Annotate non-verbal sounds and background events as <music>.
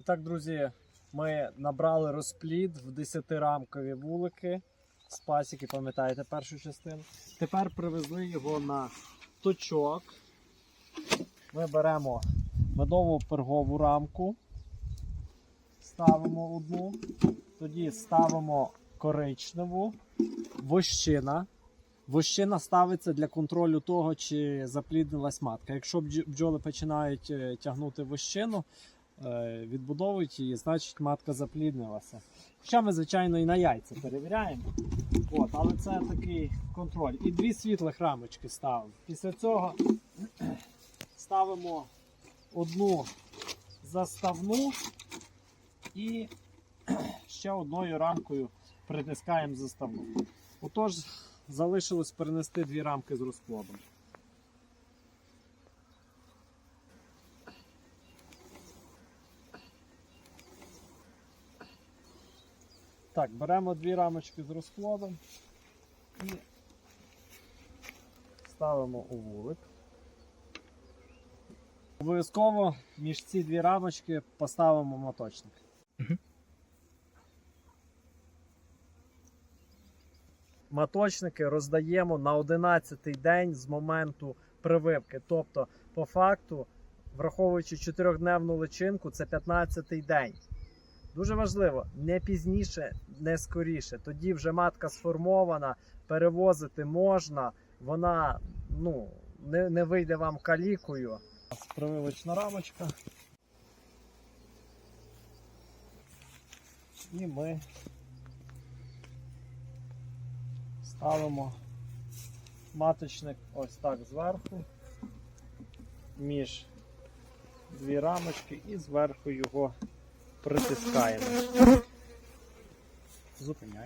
І так, друзі, ми набрали розплід в 10-рамкові вулики з пасіки, пам'ятаєте першу частину. Тепер привезли його на точок. Ми беремо медову пергову рамку, ставимо одну, тоді ставимо коричневу, вощина. Вощина ставиться для контролю того, чи запліднилась матка. Якщо бдж- бджоли починають е, тягнути вощину, відбудовують її, значить матка запліднилася. Хоча ми, звичайно, і на яйця перевіряємо. От, але це такий контроль. І дві світлих рамочки ставимо. Після цього <clears throat> ставимо одну заставну і <clears throat> ще одною рамкою притискаємо заставну. Отож, залишилось перенести дві рамки з розплодом. Так, беремо дві рамочки з розплодом і ставимо у вулик. Обов'язково між ці дві рамочки поставимо моточник. Маточники роздаємо на 11-й день з моменту прививки. Тобто, по факту, враховуючи 4-дневну личинку, це 15-й день. Дуже важливо, не пізніше, не скоріше. Тоді вже матка сформована, перевозити можна, вона ну, не, не вийде вам калікою. Прививочна рамочка. І ми ставимо маточник ось так зверху, між дві рамочки і зверху його притискаємо. <laughs> Зупиняй.